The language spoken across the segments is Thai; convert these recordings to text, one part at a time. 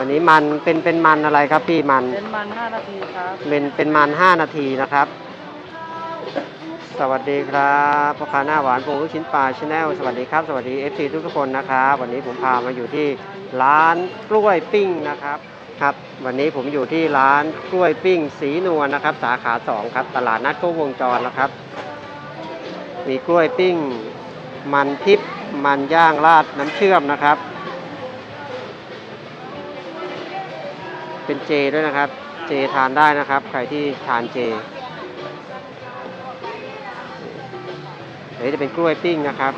อันนี้มันเป็นเป็นมันอะไรครับพี่มัน เป็นมัน5นาทีครับเป็นเป็นมันห้านาทีนะครับ สวัสดีครับพ่อค้าหน้าหวานปูลูกชิ้นปลาชาแนลสวัสดีครับสวัสดี FC ทุกทุกๆคนนะครับวันนี้ผมพามาอยู่ที่ร้านกล้วยปิ้งนะครับครับ วันนี้ผมอยู่ที่ร้านกล้วยปิ้งสีนวลนะครับ สาขาสองครับ ตลาดนัดโคกวงจรนะครับ มีกล้วยปิ้ง มันทิพย์มันย่างราดน้ำเชื่อมนะครับ เป็นเจด้วยนะครับ เจทานได้นะครับ ใครที่ทานเจเดี๋ยวจะเป็นกล้วยปิ้งนะครับ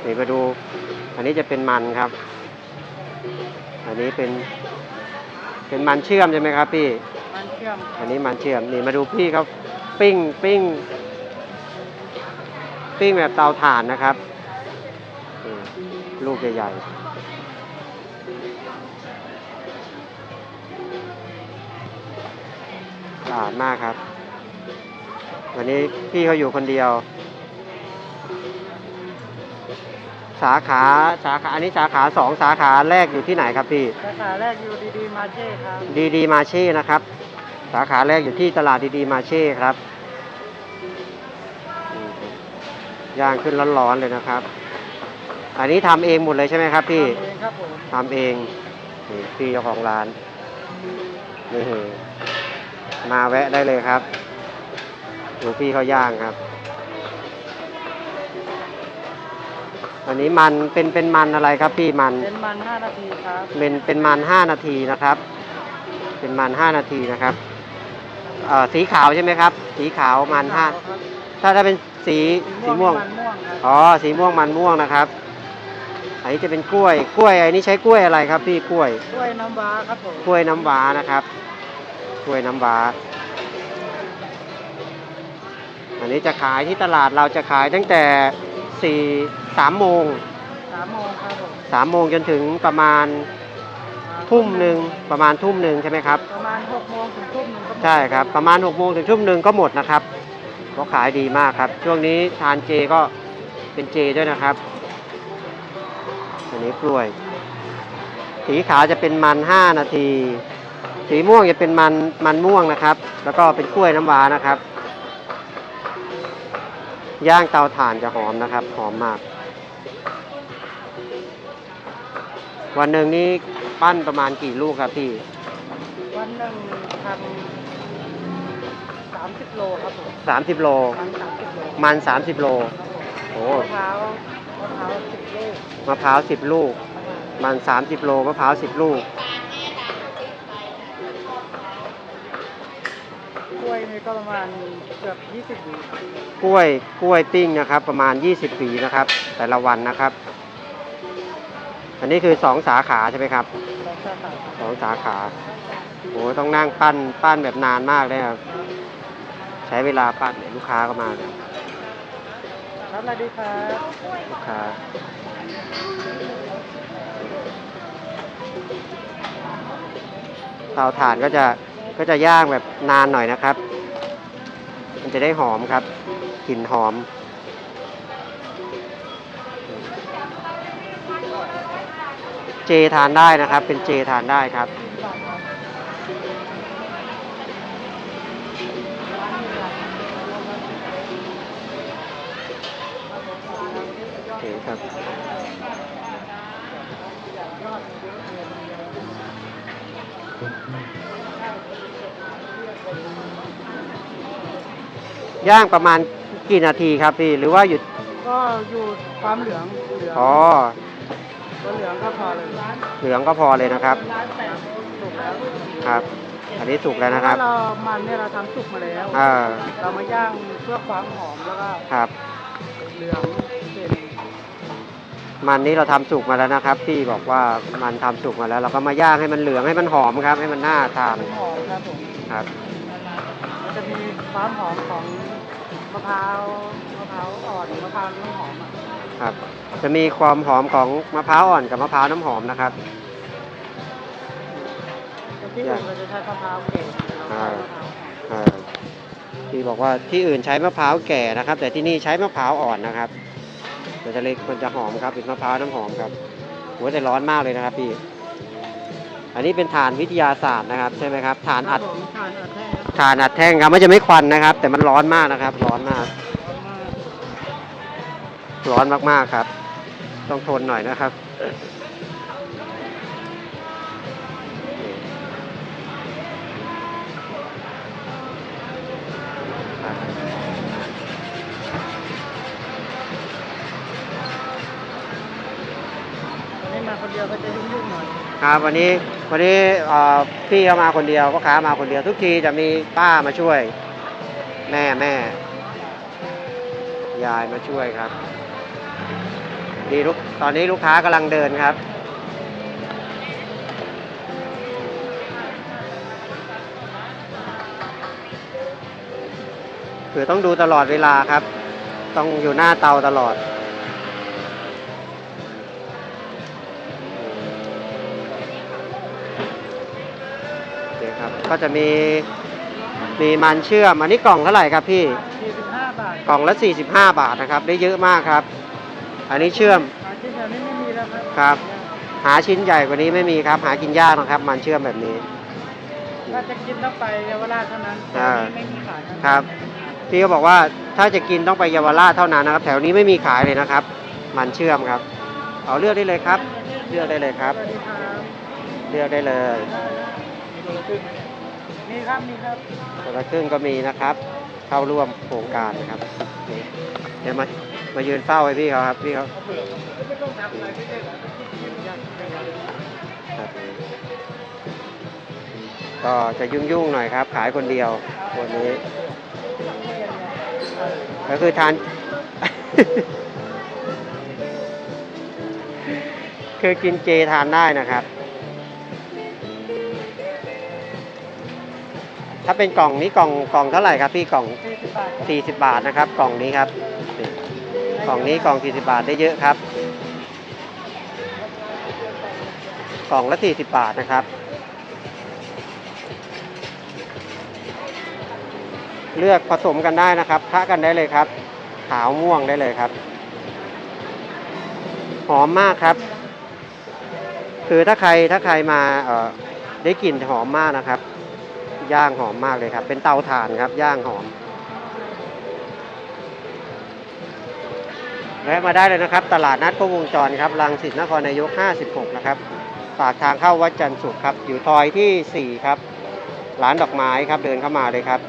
เดี๋ยวมาดู อันนี้จะเป็นมันครับ อันนี้เป็น เป็นมันเชื่อมใช่ไหมครับพี่ มันเชื่อม อันนี้มันเชื่อม นี่มาดูพี่เขาปิ้งปิ้ง ปิ้งแบบเตาถ่านนะครับนี่ลูกใหญ่ๆ สะอาดมากครับ วันนี้พี่เขาอยู่คนเดียว สาขาสาขาอันนี้สาขาสองสาขาแรกอยู่ที่ไหนครับพี่ สาขาแรกอยู่ดีๆมาเช่ครับดีดีมาเช่นะครับ สาขาแรกอยู่ที่ตลาดดีดีมาเช่ครับอืมย่างขึ้นร้อนๆเลยนะครับ อันนี้ทำเองหมดเลยใช่ไหมครับ พี่ทำเองครับผมทำเองนี่พี่เจ้าของร้านนี่ มาแวะได้เลยครับดูพี่เขาย่างครับ อันนี้มันเป็นเป็นมันอะไรครับพี่มัน เป็นมัน5นาทีครับเป็นเป็นมันห้านาทีนะครับ เป็นมันห้านาทีนะครับเอ่อสีขาวใช่ไหมครับ สีขาวมันห้าครับถ้าถ้าเป็นสีสีม่วงมันม่วงครับอ๋อสีม่วงมันม่วงนะครับอันนี้จะเป็นกล้วย กล้วยอันนี้ใช้กล้วยอะไรครับ พี่กล้วย กล้วยน้ำว้าครับผม กล้วยน้ำว้านะครับ กล้วยน้ำว้าอันนี้จะขายที่ตลาดเราจะขายตั้งแต่สี่สามโมงสามโมงครับผมสามโมงจนถึงประมาณทุ่มหนึ่งประมาณทุ่มหนึ่งใช่ไหมครับ ประมาณ6โมงถึงทุ่มหนึ่งก็หมดใช่ครับประมาณ6โมงถึงทุ่มหนึ่งก็หมดนะครับก็ขายดีมากครับ ช่วงนี้ทานเจก็เป็นเจด้วยนะครับ อันนี้กล้วย สีขาวจะเป็นมัน5นาที สีม่วงจะเป็นมันมันม่วงนะครับ แล้วก็เป็นกล้วยน้ำว้านะครับ ย่างเตาถ่านจะหอมนะครับ หอมมาก วันหนึ่งนี้ปั้นประมาณกี่ลูกครับพี่ วันหนึ่งทำสามสิบโลครับผม30โลมันสามสิบโลมัน30โลโอ้ มะพร้าวมะพร้าวสิบลูกมะพร้าวสิบลูก มันสามสิบโลมะพร้าวสิบลูก กล้วย นี่ก็ประมาณเกือบยี่สิบลูกล้วยกล้วยปิ้งนะครับ ประมาณ 20ปีนะครับ แต่ละวันนะครับ อันนี้คือสองสาขาใช่ไหมครับสองสาขาสองสาขาโอ้ต้องนั่งปั้นปั้นแบบนานมากเลยครับ ใช้เวลาปั้นเนี่ยลูกค้าก็มาเลยรับอะไรดีครับลูกค้าเตาถ่านก็จะก็จะย่างแบบนานหน่อยนะครับ มันจะได้หอมครับกลิ่นหอม เจทานได้นะครับ เป็นเจทานได้ครับ โอเคครับ ย่างประมาณกี่นาทีครับพี่หรือว่าหยุดก็อยู่ความเหลืองเหลืองอ๋อก็เหลืองก็พอเลยเหลืองก็พอเลยนะครับสุกแล้วครับ อันนี้สุกแล้วนะครับเพาเรามันเนี่ยเราทำสุกมาแล้วอ่า เรามาย่างเพื่อความหอมแล้วก็ครับ เหลืองเป็นมันนี้เราทำสุกมาแล้วนะครับพี่บอกว่ามันทำสุกมาแล้ว เราก็มาย่างให้มันเหลืองให้มันหอมครับ ให้มันน่าทานหอมครับผมครับมัน จะมีความหอมของมะพร้าวมะพร้าวอ่อนมะพร้าวน้ำหอมอะครับ จะมีความหอมของมะพร้าวอ่อนกับมะพร้าวน้ำหอมนะครับแล้วที่อื่นเราจะใช้มะพร้าวเก่เราใช้มะพร้าวอ่อนอ่าพี่บอกว่าที่อื่นใช้มะพร้าวแก่นะครับ แต่ที่นี่ใช้มะพร้าวอ่อนนะครับมันจะเล็กมันจะหอมครับเป็นมะพร้าวน้ำหอมครับหัวแต่ร้อนมากเลยนะครับพี่ อันนี้เป็นฐานวิทยาศาสตร์นะครับ ใช่ไหมครับฐานอัดครับผมทานอัดแท่ง ครับฐานอัดแท่งครับมันจะไม่ควันนะครับ แต่มันร้อนมากนะครับ ร้อนมาก ร้อนมากๆครับ ต้องทนหน่อยนะครับ ครับวันนี้วันนี้พี่เขามาคนเดียวพ่อค้ามาคนเดียว ทุกทีจะมีป้ามาช่วย แม่แม่ยายมาช่วยครับ ดีลูกตอนนี้ลูกค้ากำลังเดินครับ คือต้องดูตลอดเวลาครับ ต้องอยู่หน้าเตาตลอด ก็จะมีมีมันเชื่อมอันนี้กล่องเท่าไหร่ครับพี่ 45 บาทกล่องละ 45 บาทนะครับ ได้เยอะมากครับ อันนี้เชื่อม หาที่แถวนี้ไม่มีแล้วครับครับ หาชิ้นใหญ่กว่านี้ไม่มีครับ หากินยากนะครับ มันเชื่อมแบบนี้ ถ้าจะกินต้องไปเยาวราชเท่านั้นแถอ่าวนี้ไม่มีขายครับ พี่ก็บอกว่าถ้าจะกินต้องไปเยาวราชเท่านั้นนะครับ แถวนี้ไม่มีขายเลยนะครับ มันเชื่อมครับ เอาเลือกได้เลยครับ เลือกได้เลยครับสวัสดีครับเลือกได้เลย มีครั บมีครับคนละครึ่งก็มีนะครับ เข้าร่วมโครงการนะครับนี่เดี๋ยวมามายืนเฝ้าไว้พี่เขาครับพี่เขาไม่ต้องทำอะไรไม่ได้หรอกครับก็จะยุ่งๆหน่อยครับ ขายคนเดียววันนี้ ก็คือทาน คือกินเจทานได้นะครับ ถ้าเป็นกล่องนี้กล่องกล่องเท่าไหร่ครับพี่กล่องสี่สิบบาท40 บาทนะครับ กล่องนี้ครับกล่องนี้กล่อง40บาทได้เยอะครับ กล่องละ40บาทนะครับ เลือกผสมกันได้นะครับคะกันได้เลยครับ ขาวม่วงได้เลยครับ หอมมากครับ คือถ้าใครถ้าใครมาเอ่อได้กลิ่นหอมมากนะครับ ย่างหอมมากเลยครับ เป็นเตาถ่านครับย่างหอมแวะมาได้เลยนะครับ ตลาดนัดครบวงจรครับรังสิตนครนายก 56 นะครับ ปากทางเข้าวัดจันทร์สุขครับ อยู่ซอยที่ 4 ครับ ร้านดอกไม้ครับเดินเข้ามาเลยครับ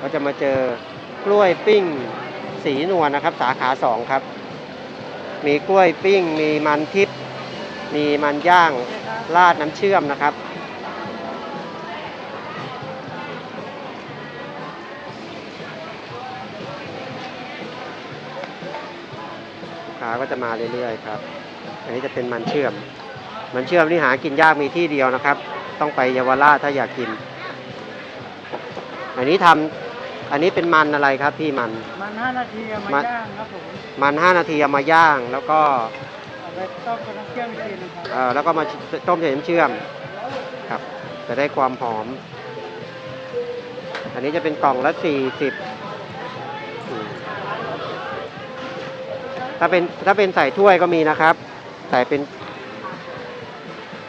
ก็จะมาเจอกล้วยปิ้งสีนวลนะครับ สาขา 2 ครับ มีกล้วยปิ้ง มีมันทิพย์มีมันย่างราดน้ำเชื่อมนะครับ ค้าก็จะมาเรื่อยๆครับ อันนี้จะเป็นมันเชื่อม มันเชื่อมนี่หากินยากมีที่เดียวนะครับ ต้องไปเยาวราชถ้าอยากกิน อันนี้ทำอันนี้เป็นมันอะไรครับพี่มัน มันห้านาทีเอามัมานย่างครับผมมัน5นาทีเอามาย่างแล้วก็เอาไปต้มกับน้ำเชื่อมอีกทีหนึงครับเอ่อแล้วก็มาต้มใส่น้ำเชื่อมครับ จะได้ความหอม อันนี้จะเป็นกล่องละ40อื ถ้าเป็นถ้าเป็นใส่ถ้วยก็มีนะครับ ใส่เป็น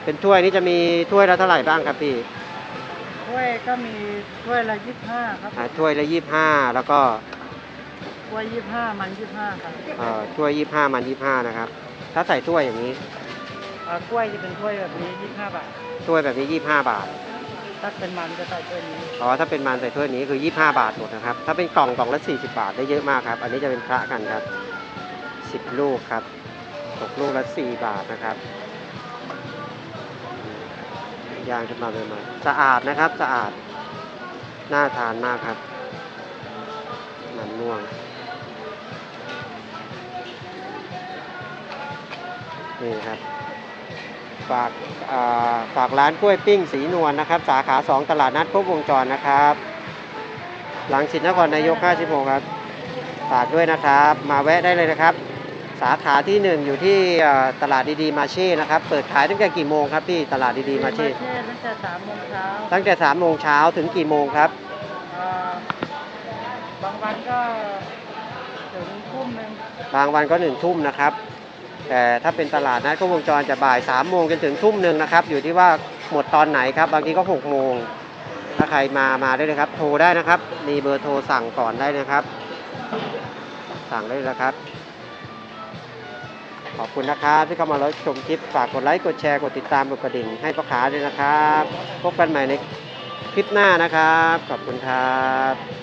เป็นถ้วยนี่จะมีถ้วยละเท่าไหร่บ้างครับพี่ถ้วยก็มีถ้วยละยี่สิบห้าครับอ่าถ้วยละยี่ห้าแล้วก็ถ้วยยี่สิบห้ามันยี่สิบห้าครับเอ่อถ้วยยี่ห้ามันยี่ห้านะครับ ถ้าใส่ถ้วยอย่างนี้อ่ากล้วยจะเป็นถ้วยแบบนี้ยี่สิบห้าบาท ถ้วยแบบนี้ยี่ห้าบาท ถ้าเป็นมันจะใส่ถ้วยนี้อ๋อถ้าเป็นมันใส่ถ้วยนี้คือ 25 บาทหมดนะครับ ถ้าเป็นกล่องกล่องละ 40 บาทได้เยอะมากครับ อันนี้จะเป็นพระกันครับ 10 ลูกครับตกลูกละ 4 บาทนะครับย่างขึ้นมาเลยมาสะอาดนะครับสะอาด น่าทานมากครับมันม่วงนี่ครับฝากาฝากร้านกล้วยปิ้งสีนวลนะครับ สาขา 2 ตลาดนัดครบวงจรนะครับ หลังสินนครนายก 56 ครับ ฝากด้วยนะครับ มาแวะได้เลยนะครับ สาขาที่ 1 อยู่ที่อ่าตลาดดีๆมาเช่นะครับ เปิดขายตั้งแต่กี่โมงครับพี่ตลาดดีๆมาเช่ตั้งแต่สามโมงเช้าตั้งแต่3โมงเช้าถึงกี่โมงครับอ่าบางวันก็ถึงทุ่มหนึ่งบางวันก็1ทุ่มนะครับ แต่ถ้าเป็นตลาดนัดครบวงจรจะบ่าย3โมงจนถึงทุ่มหนึ่งนะครับ อยู่ที่ว่าหมดตอนไหนครับ บางทีก็6โมงถ้าใครมามาได้เลยครับ โทรได้นะครับ มีเบอร์โทรสั่งก่อนได้นะครับ สั่งได้เลยนะครับ ขอบคุณนะครับที่เข้ามารับชมคลิปฝากกดไลค์กดแชร์กดติดตามกดกระดิ่งให้พ่อขาด้วยนะครับ พบกันใหม่ในคลิปหน้านะครับ ขอบคุณครับ